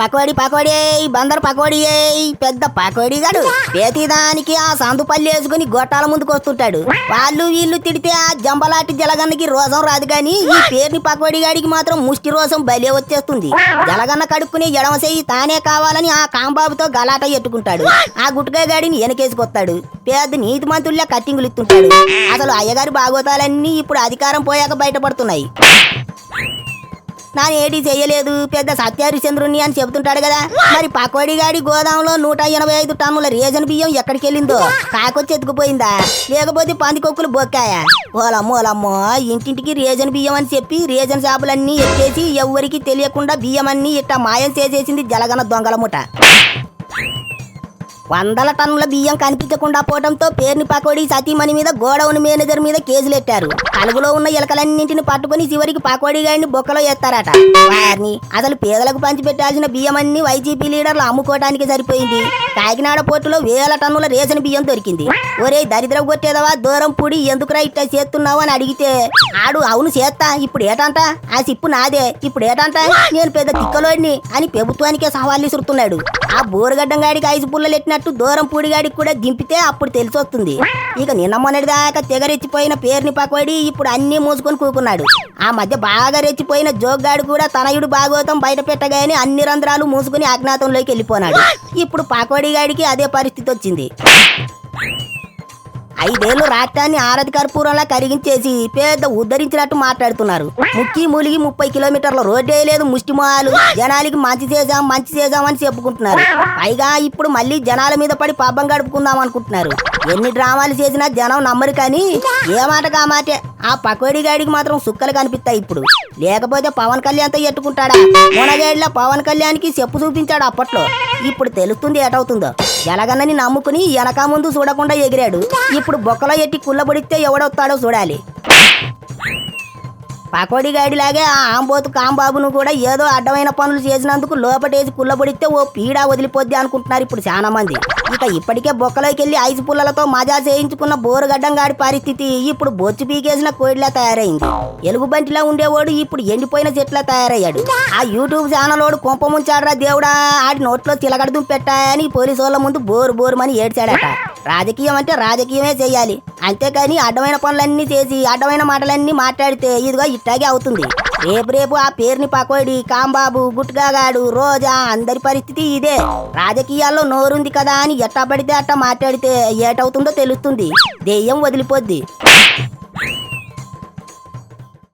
పకోడి పకోడి బందర్ పకోడి పెద్ద పకోడి గాడు. ప్రతిదానికి ఆ సందు వేసుకుని గొట్టాల ముందుకు వస్తుంటాడు. వాళ్ళు వీళ్ళు తిడితే ఆ జంబలాటి జలగన్నకి రోసం రాదు కానీ ఈ పేరుని పకోడి గాడికి మాత్రం ముష్టి రోసం బలే వచ్చేస్తుంది. జలగన్న కడుక్కునే ఎడమ చెయ్యి తానే కావాలని ఆ కాంబాబుతో గలాట ఎట్టుకుంటాడు. ఆ గుట్కా గాడిని వెనకేసుకొస్తాడు. పెద్ద నీతి మంతుల్లా కట్టింగులు ఇస్తుంటాడు. అసలు అయ్యగారి బాగోతాలన్నీ ఇప్పుడు అధికారం పోయాక బయటపడుతున్నాయి. నాన్న ఏటి చేయలేదు. పెద్ద సత్యహరిచంద్రుని అని చెబుతుంటాడు కదా. మరి పకోడి గాడి గోదాంలో నూట ఎనభై ఐదు టన్నుల రేజన్ బియ్యం ఎక్కడికి వెళ్ళిందో కాకొచ్చి ఎత్తుకుపోయిందా? లేకపోతే పందికొక్కులు బొక్కాయా? ఓలమ్మో ఓలమ్మో ఇంటింటికి రేజన్ బియ్యం అని చెప్పి రేజన్ షాపులన్నీ ఎత్తేసి ఎవ్వరికి తెలియకుండా బియ్యం అన్ని ఇట్ట మాయం చేసేసింది జలగన దొంగల ముఠ. వందల టన్నుల బియ్యం కనిపించకుండా పోవడంతో పేర్ని పకోడి సతీమణి మీద గోడౌన్ మేనేజర్ మీద కేసులు ఎట్టారు? కలుగులో ఉన్న ఎలకలన్నింటిని పట్టుకుని చివరికి పకోడి గాడిని బొక్కలో ఎత్తారట. వారిని అసలు పేదలకు పంచి పెట్టాల్సిన బియ్యం అన్ని వైసీపీ లీడర్లు అమ్ముకోవడానికి సరిపోయింది. కాకినాడ పోర్టులో వేల టన్నుల రేషన్ బియ్యం దొరికింది. ఒరే దరిద్రం కొట్టేదవా? దూరం పుడి ఎందుకురా ఇట్లా చేస్తున్నావు అని అడిగితే ఆడు అవును చేస్తా ఇప్పుడు ఏటంట? ఆ సిప్పు నాదే ఇప్పుడు ఏటంట? నేను పెద్ద తిక్కలోడిని అని ప్రభుత్వానికే సవాల్ విసురుతున్నాడు. ఆ బోరుగడ్డం గాడికి ఐదు పుల్లలు ఎట్టినట్టు దూరం పూడిగాడికి కూడా దింపితే అప్పుడు తెలిసొస్తుంది. ఇక నిన్న మొన్నటి దాకా తెగరెచ్చిపోయిన పేరుని పకోడి ఇప్పుడు అన్నీ మూసుకొని కూకున్నాడు. ఆ మధ్య బాగా రెచ్చిపోయిన జోగ్గాడు కూడా తనయుడు భాగవతం బయట పెట్టగానే అన్ని రంధ్రాలు మూసుకుని అజ్ఞాతంలోకి వెళ్ళిపోనాడు. ఇప్పుడు పకోడి గాడికి అదే పరిస్థితి వచ్చింది. ఐదేళ్ళు రాష్ట్రాన్ని ఆరతి కర్పూరంలా కరిగించేసి పెద్ద ఉద్ధరించినట్టు మాట్లాడుతున్నారు. ముక్కి మూలిగి ముప్పై కిలోమీటర్ల రోడ్డే లేదు ముష్టిమాలు జనాలకి మంచి చేసాం మంచి చేసాం అని చెప్పుకుంటున్నారు. పైగా ఇప్పుడు మళ్ళీ జనాల మీద పడి పబ్బం గడుపుకుందాం అనుకుంటున్నారు. ఎన్ని డ్రామాలు చేసినా జనం నమ్మరు కానీ ఏ మాట మాటే. ఆ పకోడి గాడికి మాత్రం సుక్కలు కనిపిస్తాయి ఇప్పుడు. లేకపోతే పవన్ కళ్యాణ్తో ఎట్టుకుంటాడా మునగేళ్ళ పవన్ కళ్యాణ్కి చెప్పు చూపించాడు అప్పట్లో. ఇప్పుడు తెలుస్తుంది ఏటవుతుందో. ఎలాగన్నని నమ్ముకుని వెనక ముందు చూడకుండా ఎగిరాడు. ఇప్పుడు బొక్కలో ఎట్టి కుల్లబడితే ఎవడొస్తాడో చూడాలి. పకోడి గాడిలాగే ఆ ఆంబోతు కాంబాబును కూడా ఏదో అడ్డమైన పనులు చేసినందుకు లోపటేసి కుల్లబడితే ఓ పీడా వదిలిపోద్ది అనుకుంటున్నారు ఇప్పుడు చాలా మంది. ఇక ఇప్పటికే బొక్కలోకి వెళ్ళి ఐసు పుల్లలతో మజా చేయించుకున్న బోరుగడ్డం గాడి పరిస్థితి ఇప్పుడు బొచ్చు పీకేసిన కోడిలా తయారైంది. ఎలుగుబంటిలా ఉండేవాడు ఇప్పుడు ఎండిపోయిన చెట్లా తయారయ్యాడు. ఆ యూట్యూబ్ ఛానల్ వాడు కొంప దేవుడా ఆడి నోట్లో చిలగడదుం పెట్టాయని పోలీసు వాళ్ళ ముందు బోరు బోరుమని ఏడ్చాడట. రాజకీయం అంటే రాజకీయమే చేయాలి. అంతేకాని అడ్డమైన పనులన్నీ చేసి అడ్డమైన మాటలన్నీ మాట్లాడితే ఇదిగో ఇట్టాగే అవుతుంది. రేపు రేపు ఆ పేరుని పకోడి కాంబాబు గుట్కాగాడు రోజా అందరి పరిస్థితి ఇదే. రాజకీయాల్లో నోరుంది కదా అని ఎట్టా పడితే అట్టా మాట్లాడితే ఏటవుతుందో తెలుస్తుంది. దెయ్యం వదిలిపోద్ది.